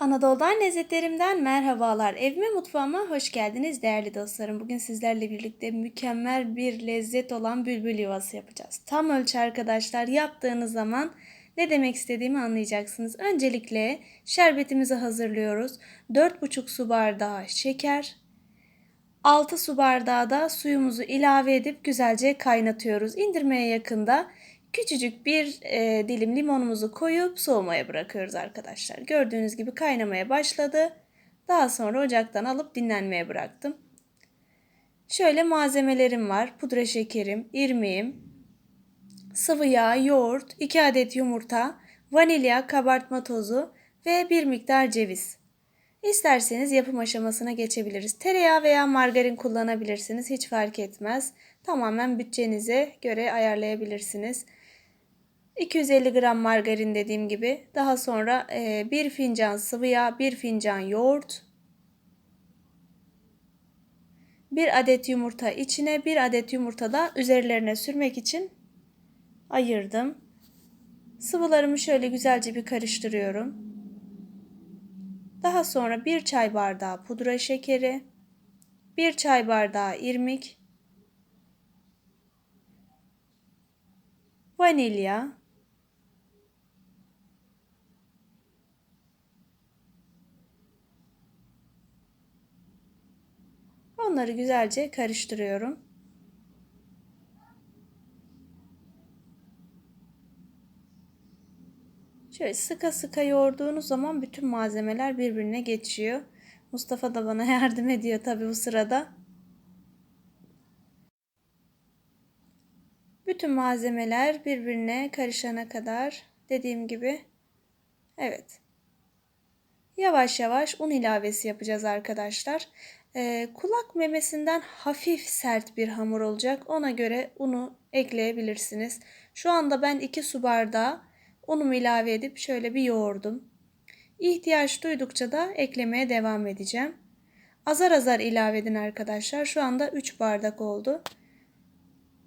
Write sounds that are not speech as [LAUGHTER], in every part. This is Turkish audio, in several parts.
Anadolu'dan lezzetlerimden merhabalar. Evime mutfağıma hoş geldiniz değerli dostlarım. Bugün sizlerle birlikte mükemmel bir lezzet olan bülbül yuvası yapacağız. Tam ölçü arkadaşlar yaptığınız zaman ne demek istediğimi anlayacaksınız. Öncelikle şerbetimizi hazırlıyoruz. 4,5 su bardağı şeker, 6 su bardağı da suyumuzu ilave edip güzelce kaynatıyoruz. İndirmeye yakında Küçücük bir e, dilim limonumuzu koyup soğumaya bırakıyoruz arkadaşlar. Gördüğünüz gibi kaynamaya başladı. Daha sonra ocaktan alıp dinlenmeye bıraktım. Şöyle malzemelerim var. Pudra şekerim, irmiğim, sıvı yağ, yoğurt, 2 adet yumurta, vanilya, kabartma tozu ve bir miktar ceviz. İsterseniz yapım aşamasına geçebiliriz. Tereyağı veya margarin kullanabilirsiniz. Hiç fark etmez. Tamamen bütçenize göre ayarlayabilirsiniz. 250 gram margarin dediğim gibi. Daha sonra e, 1 fincan sıvı yağ, 1 fincan yoğurt, 1 adet yumurta içine, 1 adet yumurta da üzerlerine sürmek için ayırdım. Sıvılarımı şöyle güzelce bir karıştırıyorum. Daha sonra 1 çay bardağı pudra şekeri, 1 çay bardağı irmik, vanilya, Onları güzelce karıştırıyorum. Şöyle sıka sıka yoğurduğunuz zaman bütün malzemeler birbirine geçiyor. Mustafa da bana [LAUGHS] yardım ediyor tabi bu sırada. Bütün malzemeler birbirine karışana kadar dediğim gibi evet. Yavaş yavaş un ilavesi yapacağız arkadaşlar. Ee, kulak memesinden hafif sert bir hamur olacak. Ona göre unu ekleyebilirsiniz. Şu anda ben 2 su bardağı unumu ilave edip şöyle bir yoğurdum. İhtiyaç duydukça da eklemeye devam edeceğim. Azar azar ilave edin arkadaşlar. Şu anda 3 bardak oldu.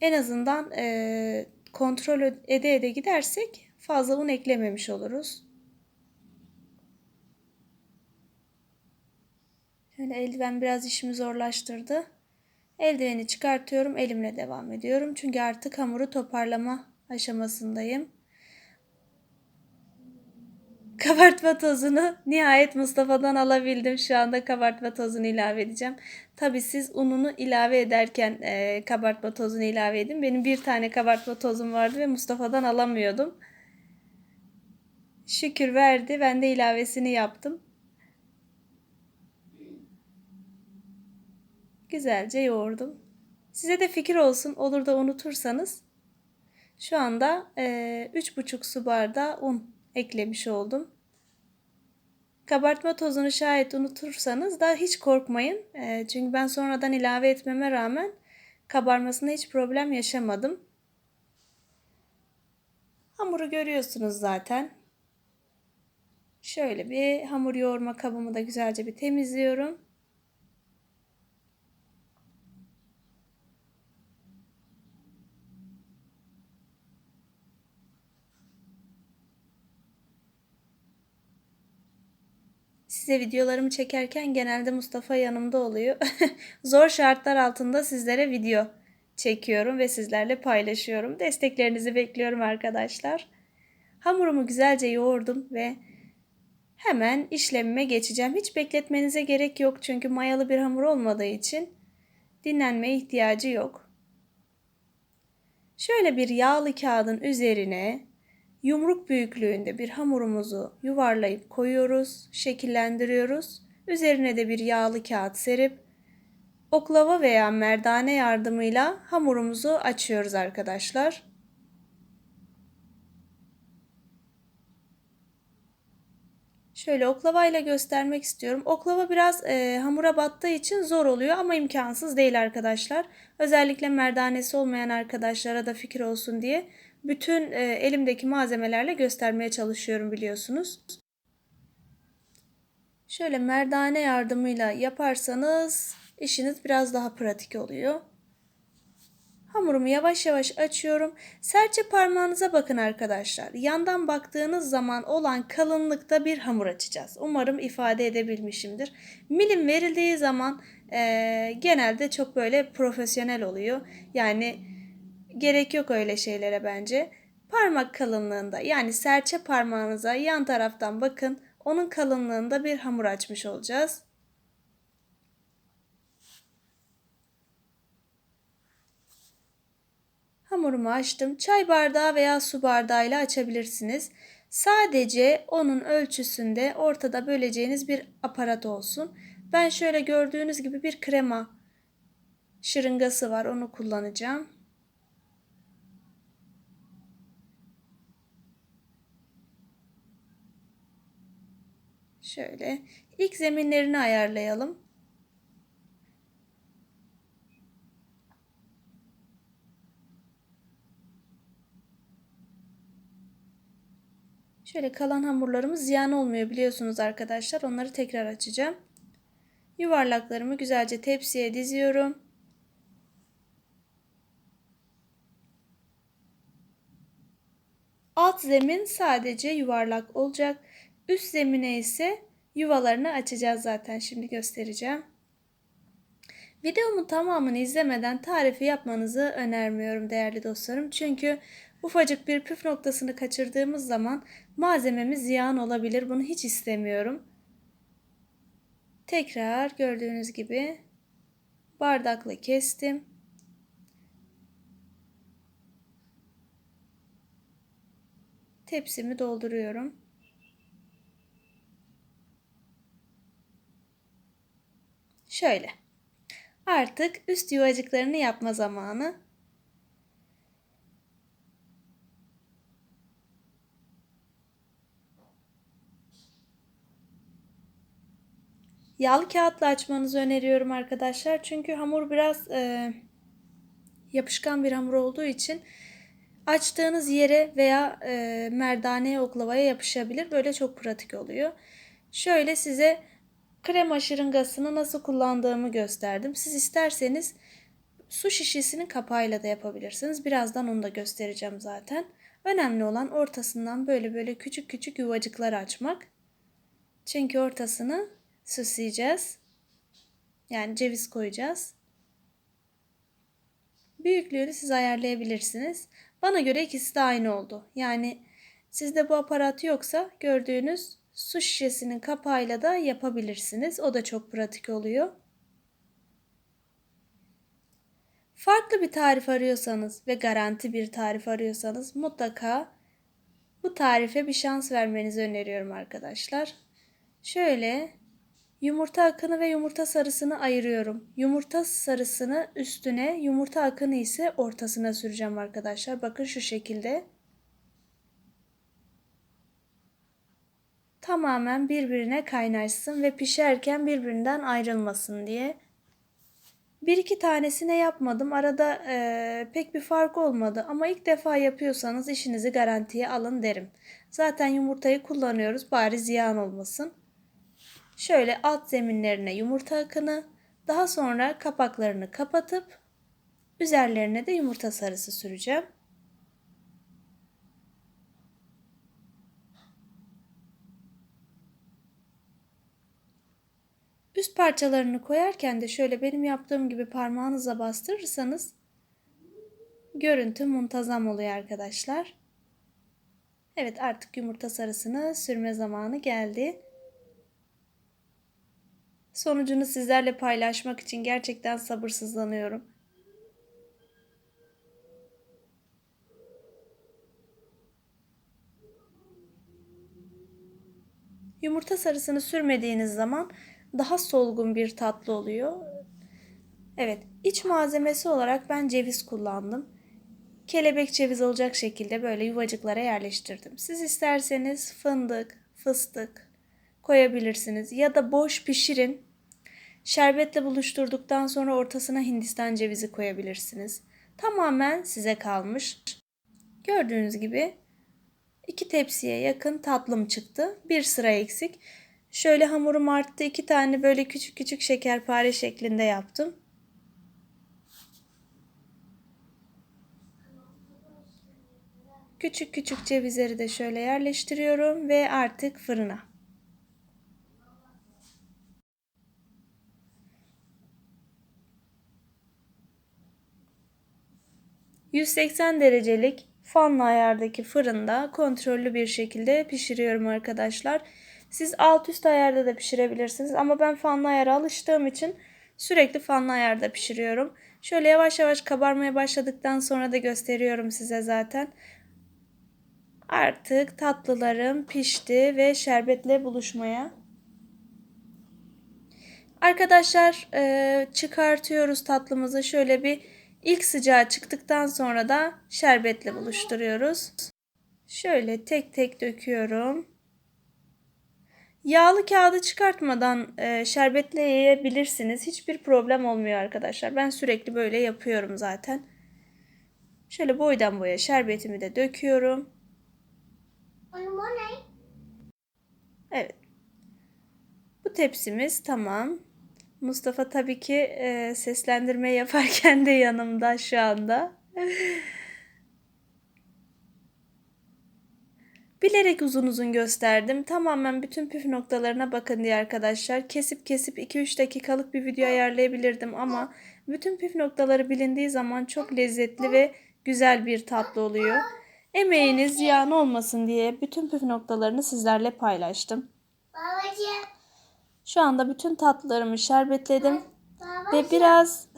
En azından e, kontrol ede ede gidersek fazla un eklememiş oluruz. Şöyle eldiven biraz işimi zorlaştırdı. Eldiveni çıkartıyorum. Elimle devam ediyorum. Çünkü artık hamuru toparlama aşamasındayım. Kabartma tozunu nihayet Mustafa'dan alabildim. Şu anda kabartma tozunu ilave edeceğim. Tabi siz ununu ilave ederken e, kabartma tozunu ilave edin. Benim bir tane kabartma tozum vardı ve Mustafa'dan alamıyordum. Şükür verdi. Ben de ilavesini yaptım. Güzelce yoğurdum. Size de fikir olsun olur da unutursanız şu anda e, 3,5 su bardağı un eklemiş oldum. Kabartma tozunu şayet unutursanız da hiç korkmayın. E, çünkü ben sonradan ilave etmeme rağmen kabarmasında hiç problem yaşamadım. Hamuru görüyorsunuz zaten. Şöyle bir hamur yoğurma kabımı da güzelce bir temizliyorum. Size videolarımı çekerken genelde Mustafa yanımda oluyor. [LAUGHS] Zor şartlar altında sizlere video çekiyorum ve sizlerle paylaşıyorum. Desteklerinizi bekliyorum arkadaşlar. Hamurumu güzelce yoğurdum ve hemen işlemime geçeceğim. Hiç bekletmenize gerek yok çünkü mayalı bir hamur olmadığı için dinlenmeye ihtiyacı yok. Şöyle bir yağlı kağıdın üzerine Yumruk büyüklüğünde bir hamurumuzu yuvarlayıp koyuyoruz, şekillendiriyoruz. Üzerine de bir yağlı kağıt serip oklava veya merdane yardımıyla hamurumuzu açıyoruz arkadaşlar. Şöyle oklavayla göstermek istiyorum. Oklava biraz e, hamura battığı için zor oluyor ama imkansız değil arkadaşlar. Özellikle merdanesi olmayan arkadaşlara da fikir olsun diye bütün e, elimdeki malzemelerle göstermeye çalışıyorum biliyorsunuz. Şöyle merdane yardımıyla yaparsanız işiniz biraz daha pratik oluyor. Hamurumu yavaş yavaş açıyorum. Serçe parmağınıza bakın arkadaşlar. Yandan baktığınız zaman olan kalınlıkta bir hamur açacağız. Umarım ifade edebilmişimdir. Milim verildiği zaman e, genelde çok böyle profesyonel oluyor. Yani gerek yok öyle şeylere bence. Parmak kalınlığında yani serçe parmağınıza yan taraftan bakın. Onun kalınlığında bir hamur açmış olacağız. Hamurumu açtım. Çay bardağı veya su bardağıyla açabilirsiniz. Sadece onun ölçüsünde ortada böleceğiniz bir aparat olsun. Ben şöyle gördüğünüz gibi bir krema şırıngası var. Onu kullanacağım. Şöyle ilk zeminlerini ayarlayalım. Şöyle kalan hamurlarımız ziyan olmuyor biliyorsunuz arkadaşlar. Onları tekrar açacağım. Yuvarlaklarımı güzelce tepsiye diziyorum. Alt zemin sadece yuvarlak olacak. Üst zemine ise yuvalarını açacağız zaten. Şimdi göstereceğim. Videomun tamamını izlemeden tarifi yapmanızı önermiyorum değerli dostlarım. Çünkü ufacık bir püf noktasını kaçırdığımız zaman malzememiz ziyan olabilir. Bunu hiç istemiyorum. Tekrar gördüğünüz gibi bardakla kestim. Tepsimi dolduruyorum. Şöyle. Artık üst yuvacıklarını yapma zamanı. Yağlı kağıtla açmanızı öneriyorum arkadaşlar. Çünkü hamur biraz e, yapışkan bir hamur olduğu için açtığınız yere veya e, merdaneye oklavaya yapışabilir. Böyle çok pratik oluyor. Şöyle size krema şırıngasını nasıl kullandığımı gösterdim. Siz isterseniz su şişesinin kapağıyla da yapabilirsiniz. Birazdan onu da göstereceğim zaten. Önemli olan ortasından böyle böyle küçük küçük yuvacıklar açmak. Çünkü ortasını süsleyeceğiz. Yani ceviz koyacağız. Büyüklüğünü siz ayarlayabilirsiniz. Bana göre ikisi de aynı oldu. Yani sizde bu aparat yoksa gördüğünüz su şişesinin kapağıyla da yapabilirsiniz. O da çok pratik oluyor. Farklı bir tarif arıyorsanız ve garanti bir tarif arıyorsanız mutlaka bu tarife bir şans vermenizi öneriyorum arkadaşlar. Şöyle yumurta akını ve yumurta sarısını ayırıyorum. Yumurta sarısını üstüne, yumurta akını ise ortasına süreceğim arkadaşlar. Bakın şu şekilde. Tamamen birbirine kaynaşsın ve pişerken birbirinden ayrılmasın diye. Bir iki tanesine yapmadım. Arada e, pek bir fark olmadı ama ilk defa yapıyorsanız işinizi garantiye alın derim. Zaten yumurtayı kullanıyoruz bari ziyan olmasın. Şöyle alt zeminlerine yumurta akını, daha sonra kapaklarını kapatıp üzerlerine de yumurta sarısı süreceğim. Üst parçalarını koyarken de şöyle benim yaptığım gibi parmağınıza bastırırsanız görüntü muntazam oluyor arkadaşlar. Evet artık yumurta sarısını sürme zamanı geldi. Sonucunu sizlerle paylaşmak için gerçekten sabırsızlanıyorum. Yumurta sarısını sürmediğiniz zaman daha solgun bir tatlı oluyor. Evet, iç malzemesi olarak ben ceviz kullandım. Kelebek ceviz olacak şekilde böyle yuvacıklara yerleştirdim. Siz isterseniz fındık, fıstık koyabilirsiniz ya da boş pişirin. Şerbetle buluşturduktan sonra ortasına Hindistan cevizi koyabilirsiniz. Tamamen size kalmış. Gördüğünüz gibi iki tepsiye yakın tatlım çıktı. Bir sıra eksik. Şöyle hamurum arttı. iki tane böyle küçük küçük şekerpare şeklinde yaptım. Küçük küçük cevizleri de şöyle yerleştiriyorum ve artık fırına. ...180 derecelik fanlı ayardaki fırında kontrollü bir şekilde pişiriyorum arkadaşlar. Siz alt üst ayarda da pişirebilirsiniz ama ben fanlı ayara alıştığım için sürekli fanlı ayarda pişiriyorum. Şöyle yavaş yavaş kabarmaya başladıktan sonra da gösteriyorum size zaten. Artık tatlılarım pişti ve şerbetle buluşmaya. Arkadaşlar çıkartıyoruz tatlımızı şöyle bir ilk sıcağı çıktıktan sonra da şerbetle buluşturuyoruz. Şöyle tek tek döküyorum. Yağlı kağıdı çıkartmadan e, şerbetle yiyebilirsiniz. Hiçbir problem olmuyor arkadaşlar. Ben sürekli böyle yapıyorum zaten. Şöyle boydan boya şerbetimi de döküyorum. Evet. Bu tepsimiz tamam. Mustafa tabii ki e, seslendirme yaparken de yanımda şu anda. [LAUGHS] Bilerek uzun uzun gösterdim. Tamamen bütün püf noktalarına bakın diye arkadaşlar. Kesip kesip 2-3 dakikalık bir video ayarlayabilirdim ama bütün püf noktaları bilindiği zaman çok lezzetli ve güzel bir tatlı oluyor. Emeğiniz ziyan olmasın diye bütün püf noktalarını sizlerle paylaştım. Şu anda bütün tatlılarımı şerbetledim ve biraz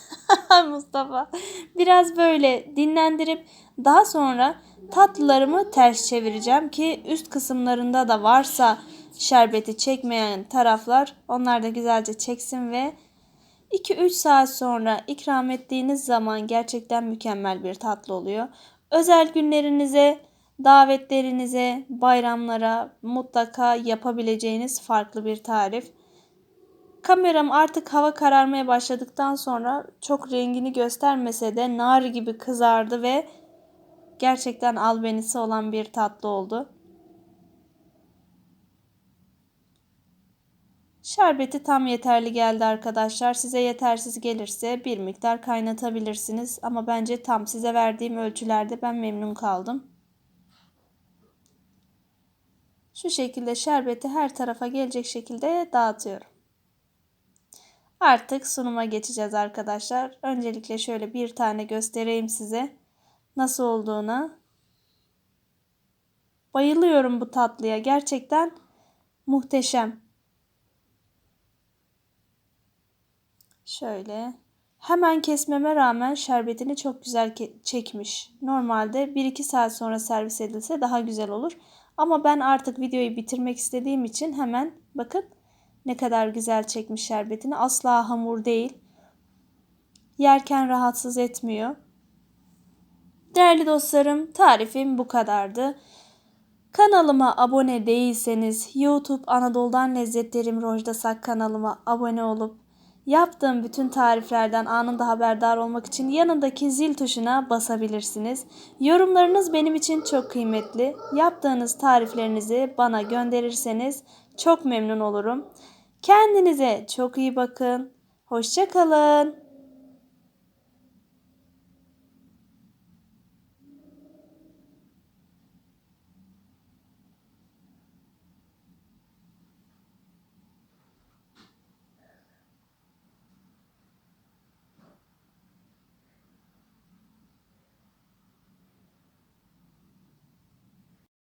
[LAUGHS] Mustafa biraz böyle dinlendirip daha sonra tatlılarımı ters çevireceğim ki üst kısımlarında da varsa şerbeti çekmeyen taraflar onlar da güzelce çeksin ve 2-3 saat sonra ikram ettiğiniz zaman gerçekten mükemmel bir tatlı oluyor. Özel günlerinize, davetlerinize, bayramlara mutlaka yapabileceğiniz farklı bir tarif. Kameram artık hava kararmaya başladıktan sonra çok rengini göstermese de nar gibi kızardı ve gerçekten albenisi olan bir tatlı oldu. Şerbeti tam yeterli geldi arkadaşlar. Size yetersiz gelirse bir miktar kaynatabilirsiniz. Ama bence tam size verdiğim ölçülerde ben memnun kaldım. Şu şekilde şerbeti her tarafa gelecek şekilde dağıtıyorum. Artık sunuma geçeceğiz arkadaşlar. Öncelikle şöyle bir tane göstereyim size. Nasıl olduğunu. Bayılıyorum bu tatlıya. Gerçekten muhteşem. Şöyle. Hemen kesmeme rağmen şerbetini çok güzel çekmiş. Normalde 1-2 saat sonra servis edilse daha güzel olur. Ama ben artık videoyu bitirmek istediğim için hemen bakın ne kadar güzel çekmiş şerbetini. Asla hamur değil. Yerken rahatsız etmiyor. Değerli dostlarım tarifim bu kadardı. Kanalıma abone değilseniz YouTube Anadolu'dan Lezzetlerim Rojda Sak kanalıma abone olup yaptığım bütün tariflerden anında haberdar olmak için yanındaki zil tuşuna basabilirsiniz. Yorumlarınız benim için çok kıymetli. Yaptığınız tariflerinizi bana gönderirseniz çok memnun olurum. Kendinize çok iyi bakın. Hoşçakalın.